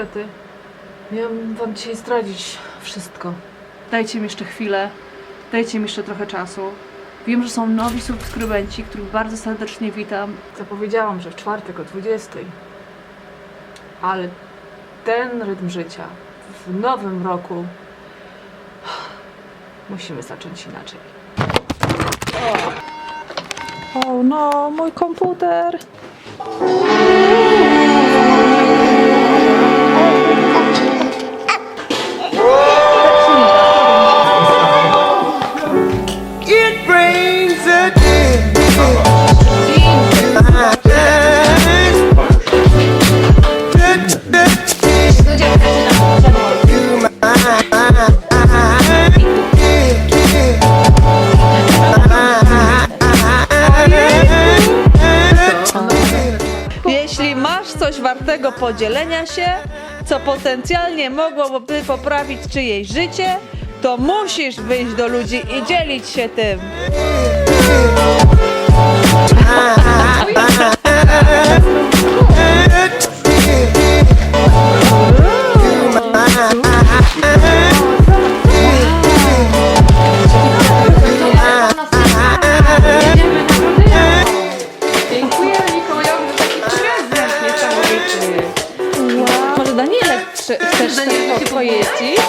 niestety. Miałam wam dzisiaj zdradzić wszystko. Dajcie mi jeszcze chwilę, dajcie mi jeszcze trochę czasu. Wiem, że są nowi subskrybenci, których bardzo serdecznie witam. Zapowiedziałam, że w czwartek o 20. Ale ten rytm życia w nowym roku musimy zacząć inaczej. O no, mój komputer. Wartego podzielenia się, co potencjalnie mogłoby poprawić czyjeś życie, to musisz wyjść do ludzi i dzielić się tym. Chcesz też pojeździć?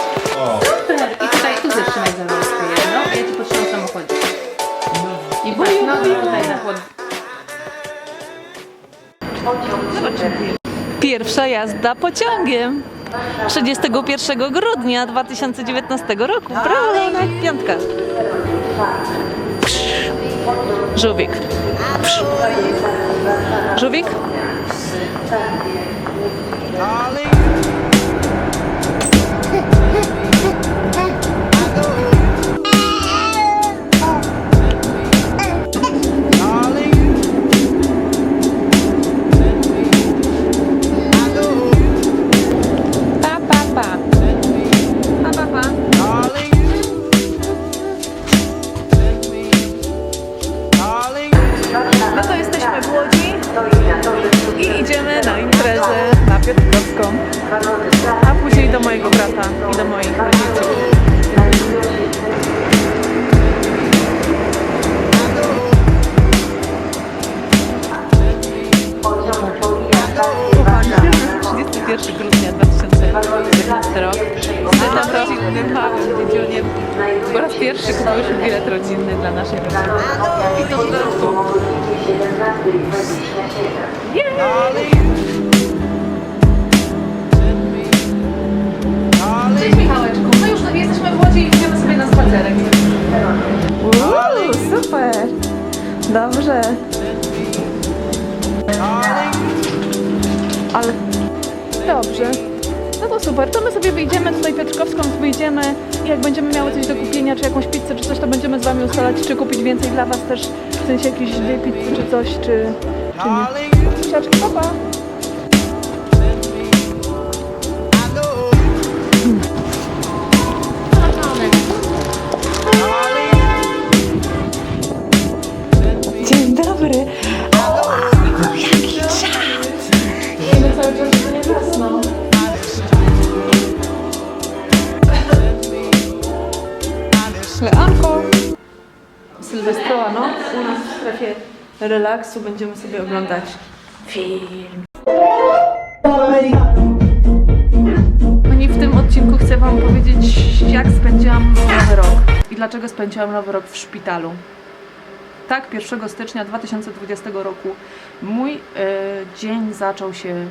Super! I tutaj tu zatrzymaj za rączkę jedno. Ja ci potrzymam samochodzie. I patrz, no tutaj na chłod... Pierwsza jazda pociągiem. 31 grudnia 2019 roku. Brawo, Leona, piątka. Żółwik. Żółwik? Pa, a później do mojego brata i do moich rodziców. Uwaga, 31 grudnia 2019 rok. Jestem rodzinnym małym dziedzioniem. Po raz pierwszy kupiłyśmy bilet rodzinny dla naszej rodziny. I to w domu. Cześć dobrze. No to super, to my sobie wyjdziemy tutaj Piotrkowską, wyjdziemy i jak będziemy miały coś do kupienia, czy jakąś pizzę, czy coś, to będziemy z Wami ustalać, czy kupić więcej dla Was też, w sensie jakieś dwie pizzy, czy coś, czy, czy nie. Siaczki, papa. Dzień relaksu będziemy sobie oglądać film. No i w tym odcinku chcę Wam powiedzieć, jak spędziłam nowy rok i dlaczego spędziłam nowy rok w szpitalu. Tak, 1 stycznia 2020 roku mój e, dzień zaczął się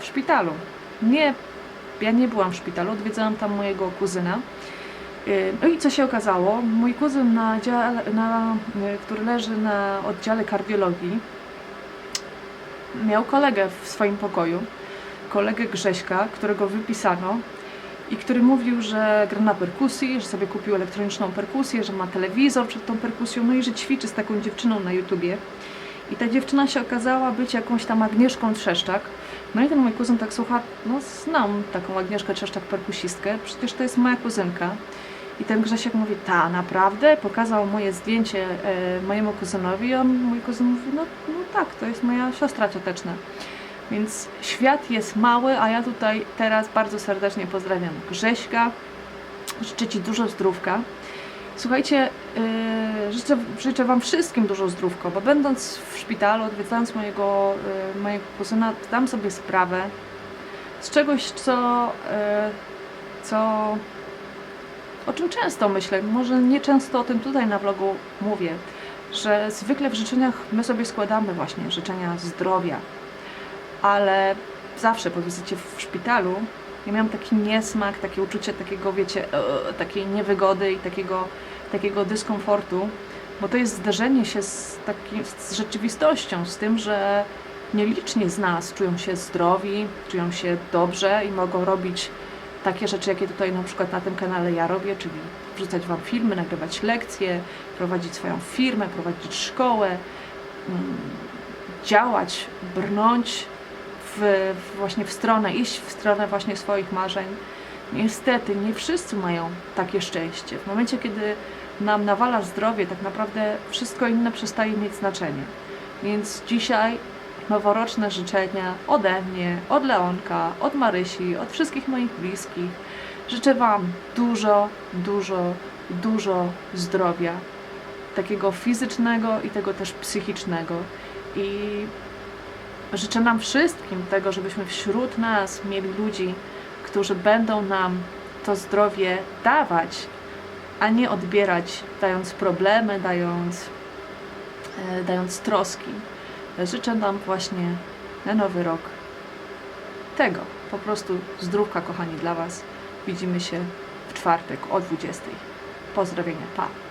w szpitalu. Nie, ja nie byłam w szpitalu, odwiedzałam tam mojego kuzyna. E, No i co się okazało? Mój kuzyn, na dziale, na, e, który leży na oddziale kardiologii, miał kolegę w swoim pokoju, kolegę Grześka, którego wypisano i który mówił, że gra na perkusji, że sobie kupił elektroniczną perkusję, że ma telewizor przed tą perkusją, no i że ćwiczy z taką dziewczyną na YouTubie. I ta dziewczyna się okazała być jakąś tam Agnieszką Trzeszczak. No i ten mój kuzyn tak słucha, no znam taką Agnieszkę Trzeszczak perkusistkę, przecież to jest moja kuzynka. I ten Grzesiek mówi, ta, naprawdę? Pokazał moje zdjęcie e, mojemu kuzynowi i on, mój kuzyn mówi, no, no tak, to jest moja siostra cioteczna. Więc świat jest mały, a ja tutaj teraz bardzo serdecznie pozdrawiam Grześka. Życzę Ci dużo zdrówka. Słuchajcie, yy, życzę, życzę Wam wszystkim dużo zdrówka, bo będąc w szpitalu, odwiedzając mojego, yy, mojego kuzyna, dam sobie sprawę z czegoś, co, yy, co o czym często myślę, może nie często o tym tutaj na vlogu mówię, że zwykle w życzeniach my sobie składamy właśnie życzenia zdrowia, ale zawsze po wizycie w szpitalu ja miałam taki niesmak, takie uczucie takiego, wiecie, e, takiej niewygody i takiego, takiego dyskomfortu, bo to jest zderzenie się z, taki, z rzeczywistością, z tym, że nieliczni z nas czują się zdrowi, czują się dobrze i mogą robić takie rzeczy, jakie tutaj na przykład na tym kanale ja robię, czyli wrzucać Wam filmy, nagrywać lekcje, prowadzić swoją firmę, prowadzić szkołę, mm, działać, brnąć w, właśnie w stronę, iść w stronę właśnie swoich marzeń. Niestety nie wszyscy mają takie szczęście. W momencie, kiedy nam nawala zdrowie, tak naprawdę wszystko inne przestaje mieć znaczenie. Więc dzisiaj noworoczne życzenia ode mnie, od Leonka, od Marysi, od wszystkich moich bliskich. Życzę Wam dużo, dużo, dużo zdrowia. Takiego fizycznego i tego też psychicznego. I życzę nam wszystkim tego, żebyśmy wśród nas mieli ludzi, którzy będą nam to zdrowie dawać, a nie odbierać, dając problemy, dając, e, dając troski. Życzę Wam właśnie na nowy rok tego. Po prostu zdrówka, kochani, dla Was. Widzimy się w czwartek o 20. Pozdrowienia, pa!